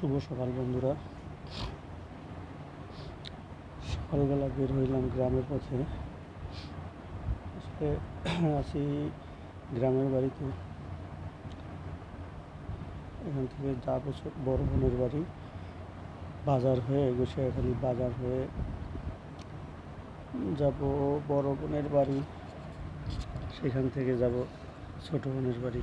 শুভ সকাল বন্ধুরা। সকালবেলা বের হইলাম গ্রামের পথে। আসলে আছি গ্রামের বাড়িতে। এখান থেকে যাব ছো- বড় বোনের বাড়ি, বাজার হয়ে গোসাইখালি বাজার হয়ে যাব বড় বোনের বাড়ি। সেখান থেকে যাব ছোট বোনের বাড়ি।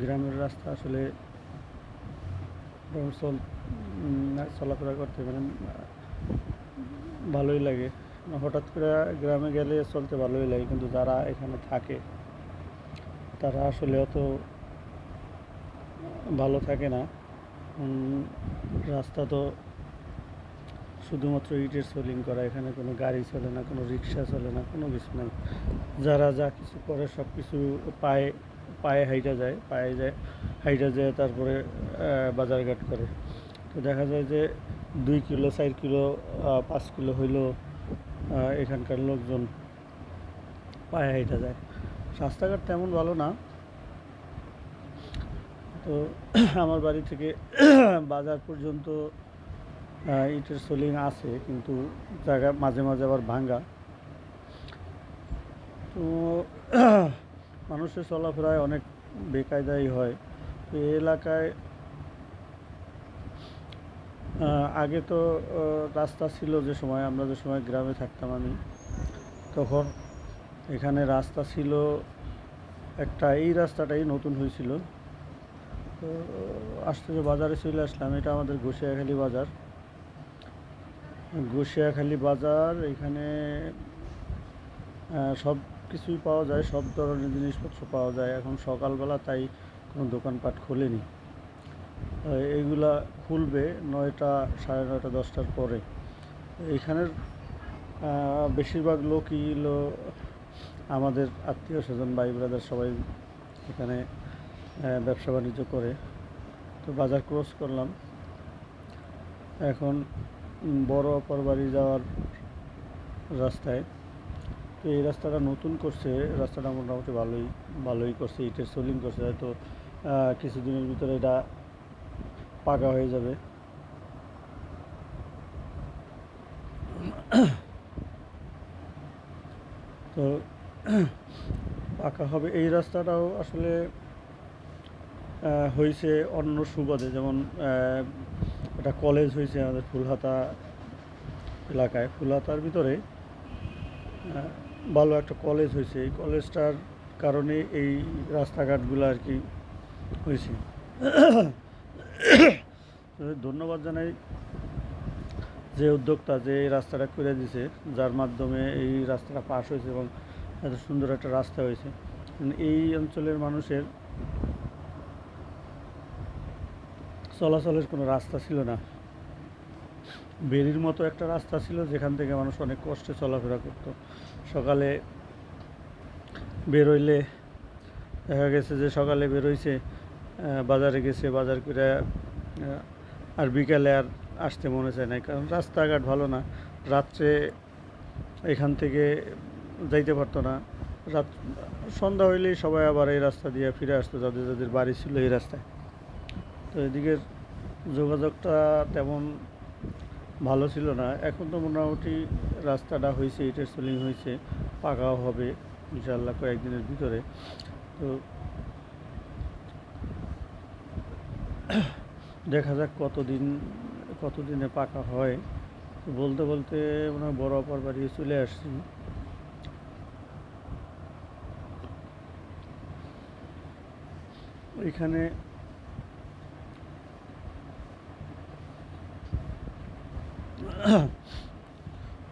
গ্রামের রাস্তা আসলে চলাফেরা করতে মানে ভালোই লাগে। হঠাৎ করে গ্রামে গেলে চলতে ভালোই লাগে, কিন্তু যারা এখানে থাকে, তারা আসলে অত ভালো থাকে না। রাস্তা তো শুধুমাত্র ইটের সোলিং করা, এখানে কোনো গাড়ি চলে না, কোনো রিক্সা চলে না, কোনো কিছু নাই। যারা যা কিছু করে সব কিছু পায়ে পায়ে হাইটা যায়, পায়ে যায়, হাইটা যায় তারপরে বাজারঘাট করে। তো দেখা যায় যে দুই কিলো, চার কিলো পাঁচ কিলো হইলেও এখানকার লোকজন পায়ে হাইটা যায়। রাস্তাঘাট তেমন ভালো না। তো আমার বাড়ি থেকে বাজার পর্যন্ত ইটের সোলিং আছে, কিন্তু জায়গা মাঝে মাঝে আবার ভাঙ্গা। তো মানুষের চলাফেরায় অনেক বেকায়দাই হয়। তো এই এলাকায় আগে তো রাস্তা ছিল যে সময়, আমরা যে সময় গ্রামে থাকতাম আমি, তখন এখানে রাস্তা ছিল একটা, এই রাস্তাটাই নতুন হয়েছিল। তো আসতে যে বাজারে চলে আসলাম, এটা আমাদের গোসিয়াখালী বাজার। গোসিয়াখালী বাজার, এখানে সব কিছুই পাওয়া যায়, সব ধরনের জিনিসপত্র পাওয়া যায়। এখন সকালবেলা তাই কোনো দোকানপাট খোলেনি। এইগুলা খুলবে নয়টা সাড়ে নয়টা, দশটার পরে। এখানের বেশিরভাগ লোকই হলো আমাদের আত্মীয় স্বজন, ভাই ব্রাদার সবাই এখানে ব্যবসা বাণিজ্য করে। তো বাজার ক্রস করলাম। এখন বড় অপর বাড়ি যাওয়ার রাস্তায় তো এই রাস্তাটা নতুন করছে, রাস্তাটা মোটামুটি ভালোই ভালোই করছে, ইটের সোলিং করছে, হয়তো কিছুদিনের ভিতরে এটা পাকা হয়ে যাবে। তো পাকা হবে। এই রাস্তাটাও আসলে হয়েছে অন্য সুবাদে, যেমন একটা কলেজ হয়েছে আমাদের ফুলহাতা এলাকায়। ফুলহাতার ভিতরে ভালো একটা কলেজ হয়েছে। এই কলেজটার কারণে এই রাস্তাঘাটগুলো আর কি হয়েছে। ধন্যবাদ জানাই যে উদ্যোক্তা যে এই রাস্তাটা করে দিছে, যার মাধ্যমে এই রাস্তাটা পাশ হয়েছে এবং এত সুন্দর একটা রাস্তা হয়েছে। এই অঞ্চলের মানুষের চলাচলের কোনো রাস্তা ছিল না। বেরির মতো একটা রাস্তা ছিল যেখান থেকে মানুষ অনেক কষ্টে চলাফেরা করতো। সকালে বেরোইলে দেখা গেছে যে সকালে বেরোইছে বাজারে গেছে, বাজার করে আর বিকালে আর আসতে মনে চায় না কারণ রাস্তাঘাট ভালো না। রাত্রে এখান থেকে যাইতে পারতো না। রাত, সন্ধ্যা হইলেই সবাই আবার এই রাস্তা দিয়ে ফিরে আসতো, যাদের যাদের বাড়ি ছিল এই রাস্তায়। তো এদিকে যোগাযোগটা তেমন ভালো ছিল না। এখন তো মোটামুটি রাস্তাটা হয়েছে, ইটের সোলিং হয়েছে, পাকাও হবে ইনশাল্লাহ কয়েকদিনের ভিতরে। তো দেখা যাক কতদিন, কতদিনে পাকা হয়। বলতে বলতে মনে হয় বড় অপার বাড়ি চলে আসছি। এখানে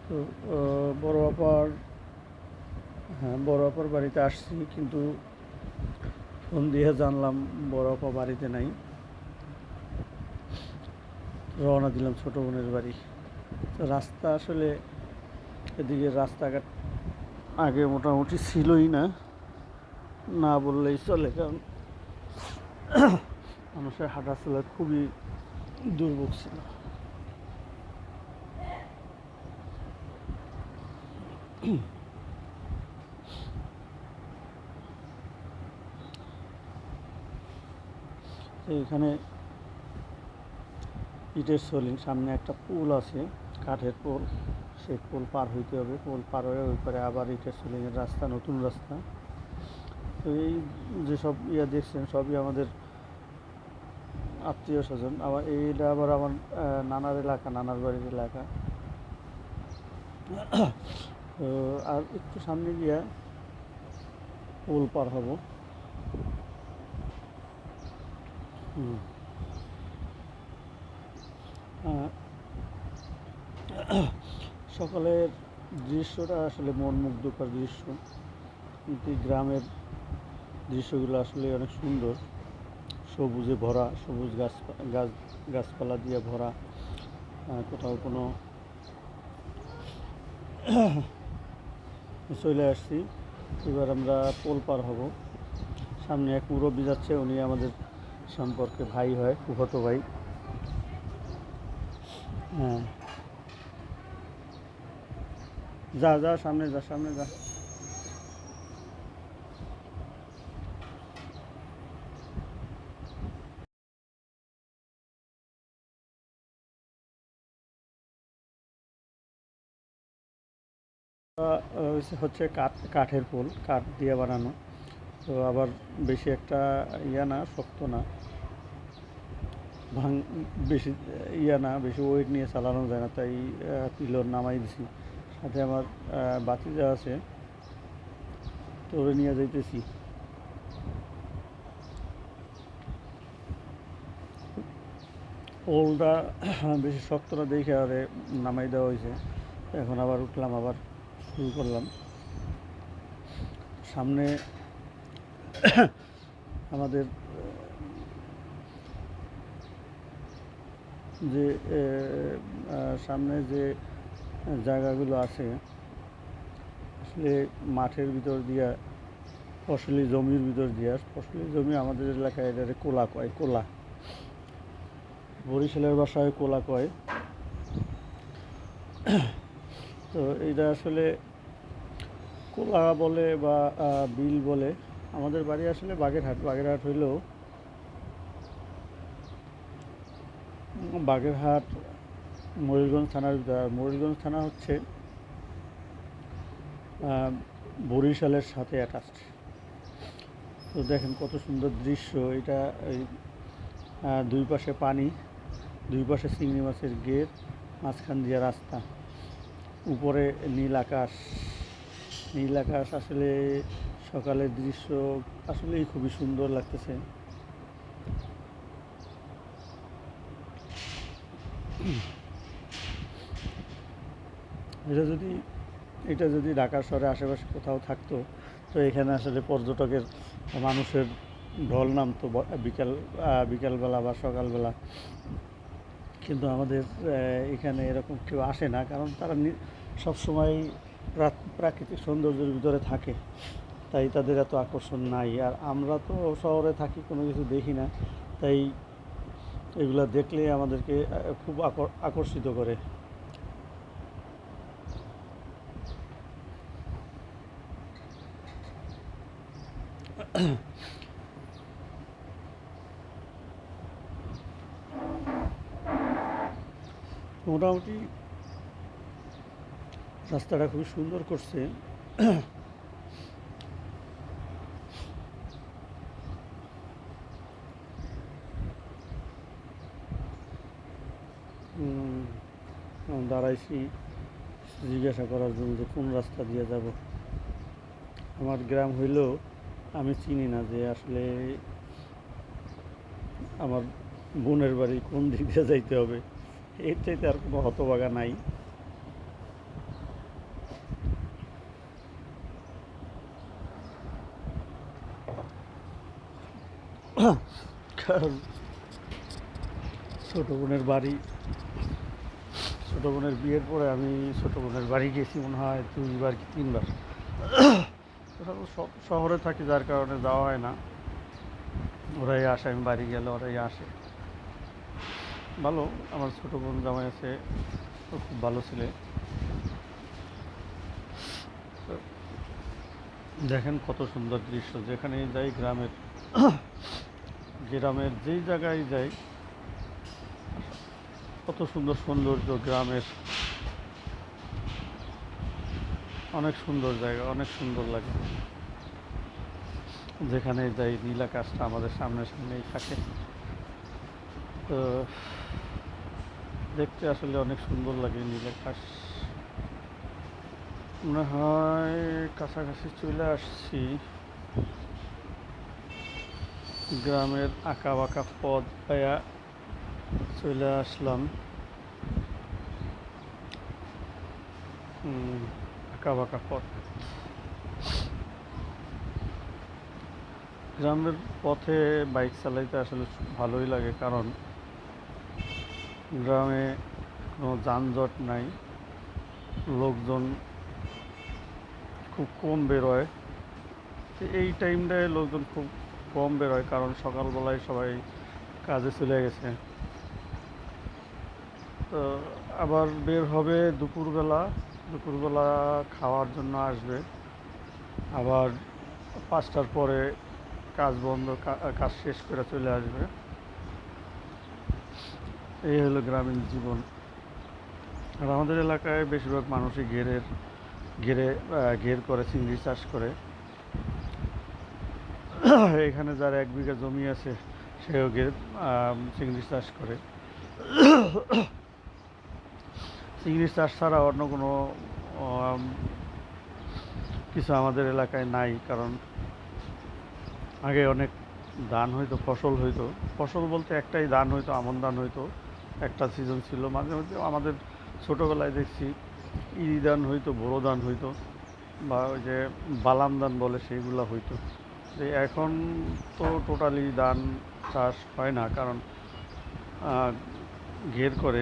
তো বড় আপার হ্যাঁ বড় আপার বাড়িতে আসছি, কিন্তু ফোন দিয়ে জানলাম বড় আপা বাড়িতে নাই। রওনা দিলাম ছোট বোনের বাড়ি। তো রাস্তা আসলে এদিকে রাস্তাঘাট আগে মোটামুটি ছিলই না না বললেই চলে, কারণ মানুষের হাঁটাচলা খুবই দুর্ভোগ ছিল তো এখানে ইটের সলিং সামনে একটা পুল আছে, কাঠের পোল। সেই পোল পার হইতে হবে, পোল পার হয়ে ওই পারে আবার ইটের সলিংয়ের রাস্তা, নতুন রাস্তা। তো এই যেসব ইয়া দেখছেন, সবই আমাদের আত্মীয় স্বজন। আবার এইটা আবার আমার নানার এলাকা, নানার বাড়ির এলাকা। তো আর একটু সামনে গিয়া পোল পার হব। সকালের দৃশ্যটা আসলে মন মুগ্ধকর দৃশ্য। কিন্তু গ্রামের দৃশ্যগুলো আসলে অনেক সুন্দর। সবুজে ভরা, সবুজ গাছ গাছ, গাছপালা দিয়ে ভরা। কোথাও কোনো চলে আসছি। এবার আমরা পোল পার হব। সামনে এক মুরব্বী যাচ্ছে, উনি আমাদের সম্পর্কে ভাই হয় কুহত ভাই। হ্যাঁ। যা যা, সামনে যা সামনে যা। হচ্ছে কাঠ, কাঠের পোল, কাঠ দিয়ে বানানো। তো আবার বেশি একটা ইয়া না, শক্ত না। ভাঙ, বেশি ইয়া না, বেশি ওয়েট নিয়ে চালানো যায় না, তাই পিলর নামাই দিছি। সাথে আমার বাতি যা আছে তো ওরে নিয়ে যাইতেছি। ওলটা বেশি শক্ত না দেখে আরে নামাই দেওয়া হয়েছে এখন আবার উঠলাম আবার। শুরু করলাম। সামনে আমাদের যে সামনে যে জায়গাগুলো আছে, আসলে মাঠের ভিতর দিয়া, ফসলি জমির ভিতর দিয়া, ফসলি জমি আমাদের এলাকায় এটা কোলা কয়, কোলা। বরিশালের বাসায় কোলা কয়। তো এটা আসলে কোলা বলে বা বিল বলে আমাদের বাড়ি আসলে বাগেরহাট। বাগেরহাট হইলেও বাগেরহাট, ময়ূরগঞ্জ থানার ময়ূরগঞ্জ থানা হচ্ছে বরিশালের সাথে অ্যাটাচড তো দেখেন কত সুন্দর দৃশ্য। এটা এই দুই পাশে পানি, দুই পাশে চিংড়ি মাছের গেট, মাঝখান দিয়ে রাস্তা। উপরে নীল আকাশ। নীল আকাশ আসলে সকালের দৃশ্য আসলেই খুবই সুন্দর লাগতেছে। এটা যদি এটা যদি ঢাকার শহরে আশেপাশে কোথাও থাকতো, তো এখানে আসলে পর্যটকের মানুষের ঢল নামতো বিকাল বিকালবেলা বা সকালবেলা। কিন্তু আমাদের এখানে এরকম কেউ আসে না, কারণ তারা সবসময় প্রা- প্রাকৃতিক সৌন্দর্যের ভিতরে থাকে। তাই তাদের এত আকর্ষণ নাই। আর আমরা তো শহরে থাকি, কোনো কিছু দেখি না। তাই এগুলা দেখলে আমাদেরকে খুব আকর- আকর্ষিত করে। মোটামুটি রাস্তাটা খুবই সুন্দর করছে। দাঁড়াইছি, জিজ্ঞাসা করার জন্য যে কোন রাস্তা দিয়ে যাব। আমার গ্রাম হইলেও আমি চিনি না যে আসলে আমার বোনের বাড়ি কোন দিক দিয়ে যাইতে হবে। এর চাইতে আর কোনো হতবাগা নাই। কারণ ছোটো বোনের বাড়ি, ছোটো বোনের বিয়ের পরে আমি ছোটো বোনের বাড়ি গেছি মনে হয় দুইবার কি তিনবার। শহরে থাকি, যার কারণে যাওয়া হয় না। ওরাই আসে, আমি বাড়ি গেলে ওরাই আসে। ভালো। আমার ছোটো বোন জামাই আছে, ও খুব ভালো ছেলে। দেখেন কত সুন্দর দৃশ্য। যেখানে যাই গ্রামের গ্রামের যেই জায়গায় যাই, কত সুন্দর সৌন্দর্য গ্রামের। অনেক সুন্দর জায়গা, অনেক সুন্দর লাগে। যেখানে যাই নীল আকাশটা আমাদের সামনে সামনেই থাকে। তো দেখতে আসলে অনেক সুন্দর লাগে নীল আকাশ মনে হয় কাছাকাছি চলে আসছি। গ্রামের আঁকা বাঁকা পথ পায়া চলে আসলাম। আঁকা বাঁকা পথ। গ্রামের পথে বাইক চালাইতে আসলে ভালোই লাগে, কারণ গ্রামে কোনো যানজট নাই। লোকজন খুব কম বেরোয়। তো এই টাইমটায় লোকজন খুব কম বেরোয় কারণ সকালবেলায় সবাই কাজে চলে গেছে। তো আবার বের হবে দুপুরবেলা। দুপুরবেলা খাওয়ার জন্য আসবে। আবার পাঁচটার পরে কাজ বন্ধ কাজ শেষ করে চলে আসবে। এই হলো গ্রামীণ জীবন। আর আমাদের এলাকায় বেশিরভাগ মানুষই ঘেরের, ঘেরে ঘের করে, চিংড়ি চাষ করে। এখানে যার এক বিঘা জমি আছে, সেও ঘের চিংড়ি চাষ করে। চিংড়ি চাষ ছাড়া অন্য কোনো কিছু আমাদের এলাকায় নাই, কারণ আগে অনেক ধান হইতো, ফসল হইতো। ফসল বলতে একটাই ধান হইতো, আমন ধান হইতো। একটা সিজন ছিল। মাঝে মধ্যে আমাদের ছোটোবেলায় দেখছি ইরি ধান হইতো বোরো ধান হইতো, বা ওই যে বালাম ধান বলে সেইগুলো হইতো। যে এখন তো টোটালি ধান চাষ হয় না, কারণ ঘের করে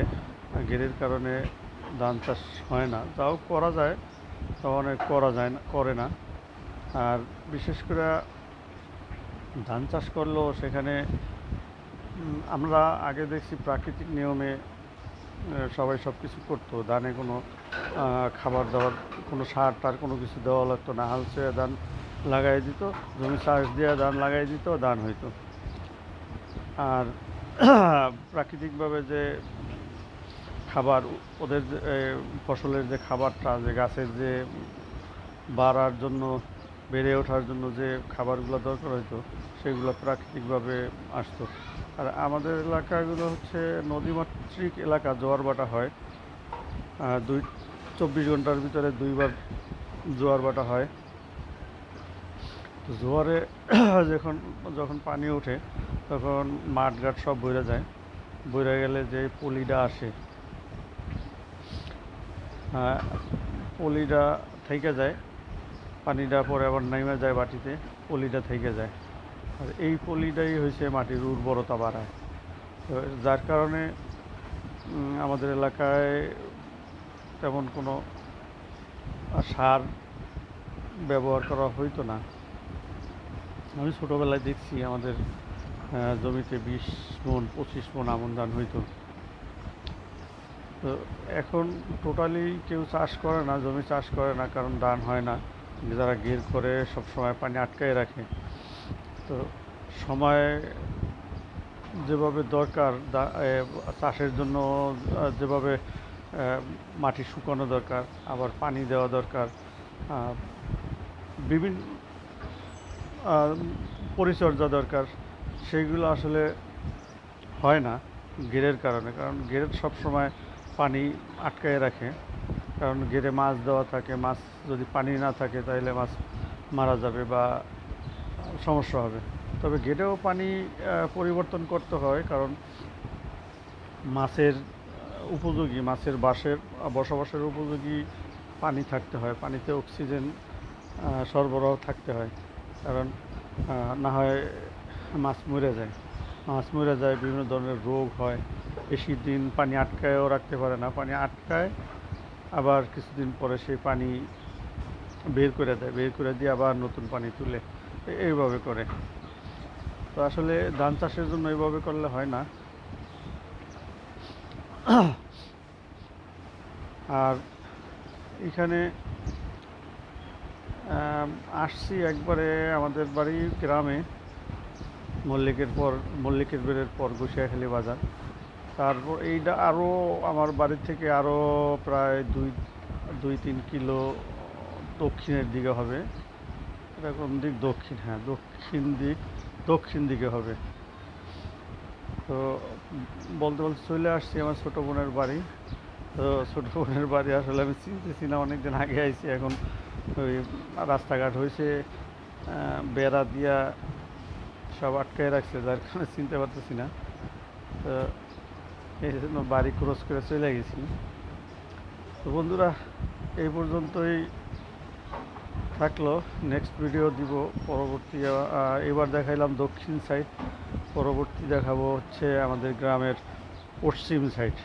ঘেরের কারণে ধান চাষ হয় না। তাও করা যায় তাও অনেক করা যায় না, করে না। আর বিশেষ করে ধান চাষ করলেও সেখানে আমরা আগে দেখছি প্রাকৃতিক নিয়মে সবাই সব কিছু করতো। ধানে কোনো খাবার দাবার, কোনো সার টার কোনো কিছু দেওয়া লাগতো না। হাল ছেড়ে ধান লাগাই দিত, জমি চাষ দিয়ে ধান লাগাই দিত ধান হইতো। আর প্রাকৃতিকভাবে যে খাবার, ওদের ফসলের যে খাবারটা, যে গাছের যে বাড়ার জন্য, বেড়ে ওঠার জন্য যে খাবারগুলো দরকার হতো সেগুলো প্রাকৃতিকভাবে আসতো। আর আমাদের এলাকাগুলো হচ্ছে নদীমাতৃক এলাকা, জোয়ার বাটা হয়। দুই, চব্বিশ ঘণ্টার ভিতরে দুইবার জোয়ার বাটা হয়। তো জোয়ারে যখন যখন পানি ওঠে, তখন মাঠঘাট সব বইরে যায়। বইরে গেলে যে পলিটা আসে পলিটা থেকে যায়। পানিটা পরে আবার নেমে যায় বাটিতে পলিটা থেকে যায়। আর এই পলিটাই হয়েছে মাটির উর্বরতা বাড়ায়। তো যার কারণে আমাদের এলাকায় তেমন কোনো সার ব্যবহার করা হইতো না। আমি ছোটোবেলায় দেখছি আমাদের জমিতে বিশ মন, পঁচিশ মন আমন ধান হইতো। তো এখন টোটালি কেউ চাষ করে না, জমি চাষ করে না, কারণ ধান হয় না। যারা গের করে সব সময় পানি আটকায় রাখে। তো সময় যেভাবে দরকার চাষের জন্য যেভাবে মাটি শুকানো দরকার, আবার পানি দেওয়া দরকার বিভিন্ন পরিচর্যা দরকার সেইগুলো আসলে হয় না গেরের কারণে। কারণ গেরের সবসময় পানি আটকায় রাখে। কারণ গেরে মাছ দেওয়া থাকে, মাছ যদি পানি না থাকে তাহলে মাছ মারা যাবে বা সমস্যা হবে। তবে গেটেও পানি পরিবর্তন করতে হয় কারণ মাছের উপযোগী, মাছের বাসের বসবাসের উপযোগী পানি থাকতে হয়। পানিতে অক্সিজেন সরবরাহ থাকতে হয় কারণ না হয় মাছ মরে যায়। মাছ মরে যায়, বিভিন্ন ধরনের রোগ হয়। বেশি দিন পানি আটকায়ও রাখতে পারে না। পানি আটকায়, আবার কিছুদিন পরে সেই পানি বের করে দেয়। বের করে দিয়ে আবার নতুন পানি তুলে। এইভাবে করে। তো আসলে ধান চাষের জন্য এইভাবে করলে হয় না। আর এখানে আসছি একবারে আমাদের বাড়ি গ্রামে, মল্লিকের পর, মল্লিকের বেড়ের পর গুছিয়াখালী বাজার। তারপর এইটা আরও আমার বাড়ি থেকে আরও প্রায় দুই দুই তিন কিলো দক্ষিণের দিকে হবে। এটা কোন দিক, দক্ষিণ হ্যাঁ দক্ষিণ দিক, দক্ষিণ দিকে হবে। তো বলতে বলতে চলে আসছি আমার ছোটো বোনের বাড়ি। তো ছোটো বোনের বাড়ি আসলে আমি চিনতেছি না অনেক দিন আগে আইছি, এখন ওই রাস্তাঘাট হয়েছে বেড়া দিয়া সব আটকায় রাখছে, যার কারণে চিনতে পারতেছি না। তো এই জন্য বাড়ি ক্রস করে চলে গেছি। তো বন্ধুরা, এই পর্যন্তই থাকল। নেক্সট ভিডিও দিব, পরবর্তী এবার দেখাইলাম দক্ষিণ সাইড পরবর্তী দেখাবো হচ্ছে আমাদের গ্রামের পশ্চিম সাইড